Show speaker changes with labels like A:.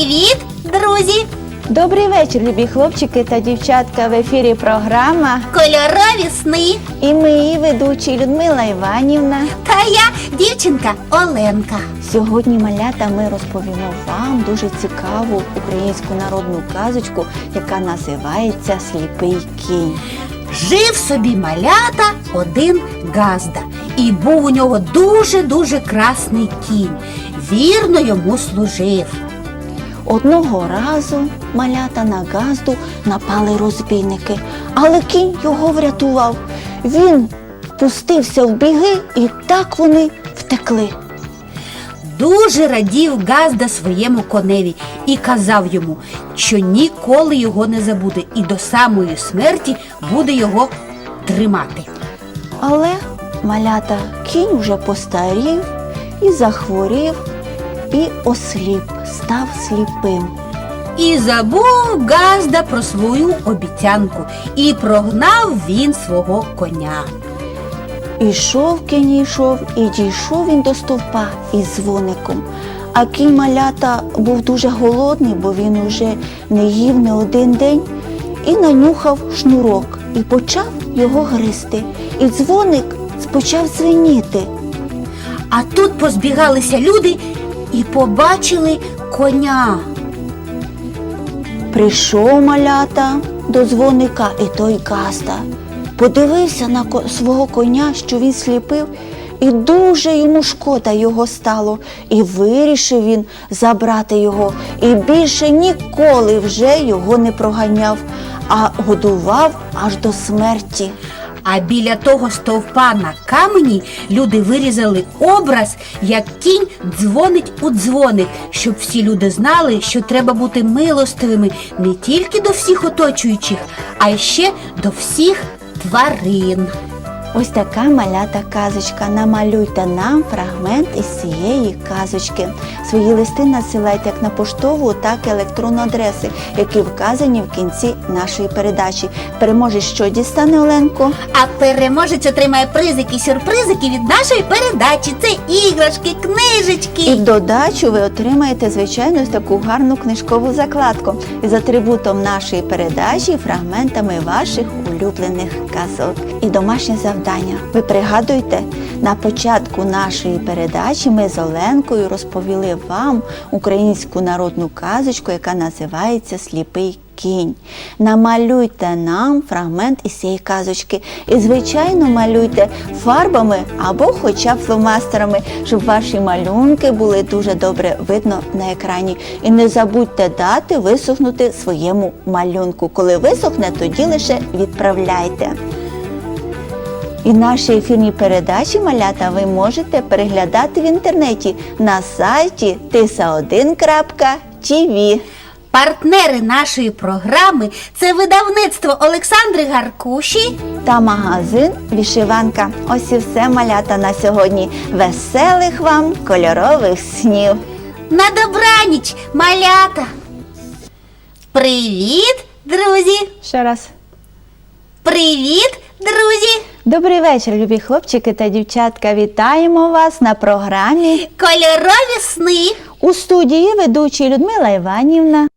A: Привіт, друзі!
B: Добрий вечір, любі хлопчики та дівчатка. В ефірі програма.
A: Кольорові сни.
B: І ми її ведучі Людмила Іванівна.
A: Та я дівчинка Оленка.
B: Сьогодні малята ми розповімо вам дуже цікаву українську народну казочку, яка називається Сліпий кінь.
A: Жив собі малята один газда, і був у нього дуже-дуже красний кінь. Вірно йому служив.
B: Одного разу малята на газду напали розбійники, але кінь його врятував. Він пустився в біги, і так вони втекли.
A: Дуже радів Газда своєму коневі і казав йому, що ніколи його не забуде і до самої смерті буде його тримати.
B: Але малята кінь вже постарів і захворів, і осліп, став сліпим.
A: І забув Газда про свою обіцянку, і прогнав він свого коня.
B: Ішов кінь, ішов, і дійшов він до стовпа із дзвоником. А кінь малята був дуже голодний, бо він уже не їв не один день, і нанюхав шнурок і почав його гризти. І дзвоник почав дзвеніти.
A: А тут позбігалися люди і побачили коня.
B: Прийшов малята до дзвоника, і той Газда подивився на свого коня, що він сліпив, і дуже йому шкода його стало. І вирішив він забрати його, і більше ніколи вже його не проганяв, а годував аж до смерті.
A: А біля того стовпа на камені люди вирізали образ, як кінь дзвонить у дзвоник, щоб всі люди знали, що треба бути милостивими не тільки до всіх оточуючих, а ще до всіх тварин.
B: Ось така малята казочка. Намалюйте нам фрагмент із цієї казочки. Свої листи надсилайте як на поштову, так і електронну адреси, які вказані в кінці нашої передачі. Переможець що дістане Оленко?
A: А переможець отримає призики, сюрпризики від нашої передачі. Це іграшки,
B: І
A: книжечки.
B: в додачу ви отримаєте звичайно ось таку гарну книжкову закладку із атрибутом нашої передачі, фрагментами ваших улюблених казок. І домашнє завдання. Ви пригадуєте, на початку нашої передачі ми з Оленкою розповіли вам українську народну казочку, яка називається Сліпий кінь. Намалюйте нам фрагмент із цієї казочки. І, звичайно, малюйте фарбами або хоча б фломастерами, щоб ваші малюнки були дуже добре видно на екрані. І не забудьте дати висохнути своєму малюнку. Коли висохне, тоді лише відправляйте. І наші ефірні передачі малята ви можете переглядати в інтернеті на сайті tisa1.tv.
A: Партнери нашої програми це видавництво Олександри Гаркуші.
B: та магазин Вішиванка. Ось і все малята на сьогодні. Веселих вам кольорових снів!
A: На добраніч, малята. Привіт, друзі!
B: Ще раз.
A: Привіт, друзі!
B: Добрий вечір, любі хлопчики та дівчатка. Вітаємо вас на програмі
A: Кольорові сни.
B: у студії ведучі Людмила Іванівна.